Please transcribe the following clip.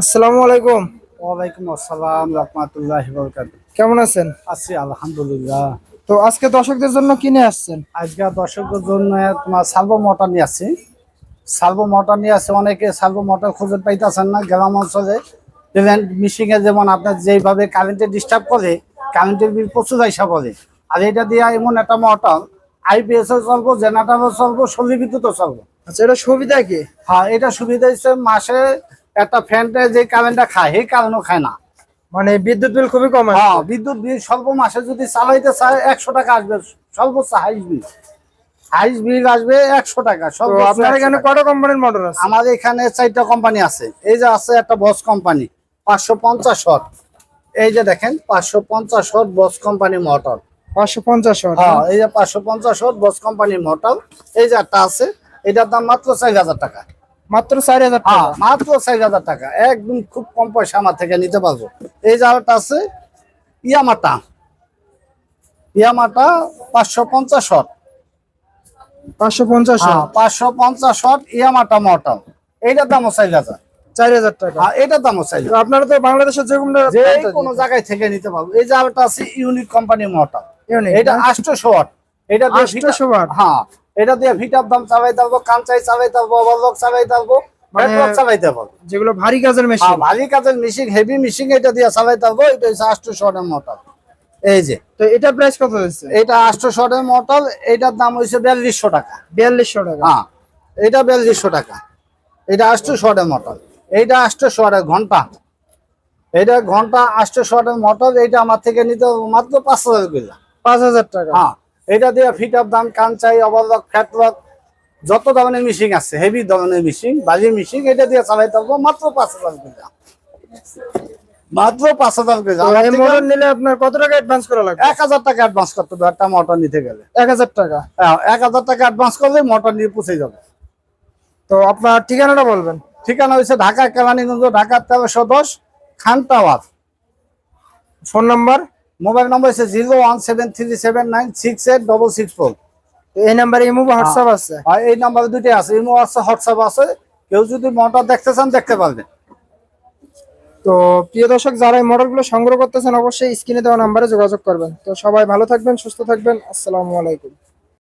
আসসালামু আলাইকুম। ওয়ালাইকুম আসসালাম রহমতুল্লাহ কেমন আছেন? আছি আলহামদুলিল্লাহ। তো আজকে দর্শকদের জন্য কিনে আসছেন? আজকে দর্শকদের জন্য তোমার সালভো মোটর নিয়ে আসছি। সালভো মোটর নিয়ে আসছে অনেকে সালভো মোটর খুঁজে পাইতেছেন না গ্রাম অঞ্চলে। মিশিং এ যেমন আপনার যেভাবে কারেন্টে ডিস্টার্ব করে কারেন্টের বিল প্রচুর আইসা পড়ে। আর এটা দিয়ে এমন একটা মোটর আইপিএস ও চলবো জেনারেটারও চলবো সলি বিদ্যুৎও চলবো। আচ্ছা এটা সুবিধা কি? হ্যাঁ এটা সুবিধা হচ্ছে মাসে একটা ফ্যানটা যে কারেন্টটা খায় সেই কারণেও খায় না। মানে বিদ্যুৎ বিল খুবই কম। হ্যাঁ বিদ্যুৎ বিল স্বল্প মাসে যদি চালাইতে চায় একশো টাকা আসবে সর্বোচ্চ হাইস বিল। হাইস বিল আসবে একশো টাকা আপনার এখানে। কত কোম্পানির মোটর আছে? আমাদের এখানে চারটা কোম্পানি আছে। এই যে আছে একটা বস কোম্পানি পাঁচশো পঞ্চাশ শট এই যে দেখেন পাঁচশো পঞ্চাশ শট বস কোম্পানি মোটর পাঁচশো পঞ্চাশ ওয়াট। হ্যাঁ এই যে পাঁচশো পঞ্চাশ শট বস কোম্পানি মোটর এই যে একটা আছে এটার দাম মাত্র চার হাজার টাকা। মাত্র চার হাজার টাকা। হ্যাঁ মাত্র চার হাজার টাকা। একদম খুব কম পয়সা আমার থেকে নিতে পারব। এই আরেকটা আছে ইয়ামাটা। ইয়ামাটা পাঁচশো পঞ্চাশ শট পাঁচশো পঞ্চাশ হ্যাঁ পাঁচশো পঞ্চাশ শট ইয়ামাটা মটর এইটার দামও চার হাজার। চার হাজার টাকা। হ্যাঁ এটার দামও চার আপনারা তো বাংলাদেশের যে কোনো যে কোনো জায়গায় থেকে নিতে পারব। এই আরেকটা আছে ইউনিক কোম্পানি মোটর এটা না? আটশোশো ওয়াট এটা 800 হ্যাঁ এটা দিয়ে ভিটার দাম চালাইতে পারব কাঞ্চাই চালাইতে পারব ওভারলক চালাইতে পারব যেগুলো ভারী কাজের হ্যাঁ মেশিন ভারী কাজের মেশিন হেভি মেশিন এটা দিয়ে চালাইতে পারব এটা হচ্ছে আটশো শটের মোটর এই যে। তো এটা প্রাইস কত হচ্ছে এটা আটশো শটের মোটর এটার দাম হয়েছে বিয়াল্লিশশো টাকা। বিয়াল্লিশশো টাকা। হ্যাঁ এটা বিয়াল্লিশশো টাকা। এটা আটশো শটের মোটর এইটা আটশো শটের ঘণ্টা। এটা ঘণ্টা আটশো শটের মোটর এইটা আমার থেকে নিতে মাত্র পাঁচ হাজার পাঁচ হাজার টাকা। হ্যাঁ এটা দিয়ে ফিট আপ দাম কাঞ্চাই ওভারলক ফ্যাটলক যত ধরনের মিশিং আছে হেভি ধরনের মিশিং বাজি মিশিং এটা দিয়ে চালাইতে পারব মাত্র পাঁচ হাজার করে মাত্র পাঁচ হাজার করে নিলে আপনার কত টাকা অ্যাডভান্স করা লাগবে? এক হাজার টাকা অ্যাডভান্স করতে হবে একটা মোটর নিতে গেলে। এক হাজার টাকা? হ্যাঁ, এক হাজার টাকা অ্যাডভান্স করলে মোটর নিয়ে পৌঁছে যাবে। তো আপনার ঠিকানাটা বলবেন। ঠিকানা হচ্ছে ঢাকা কেরানীগঞ্জ ঢাকা তেরোশো দশ Khan tower. Phone number? Mobile number হচ্ছে zero one seven three seven nine six eight double six four. এই নাম্বারে ইমো বা হোয়াটসঅ্যাপ আছে? আর এই নাম্বারে দুটো আছে ইমো আছে হোয়াটসঅ্যাপ আছে। কেউ যদি মোটর দেখতে চান দেখতে পারবেন। তো প্রিয় দর্শক যারা এই মডেলগুলো সংগ্রহ করতেছেন অবশ্যই স্ক্রিনে দেওয়া নাম্বারে যোগাযোগ করবেন। তো সবাই ভালো থাকবেন সুস্থ থাকবেন। আসসালামু আলাইকুম।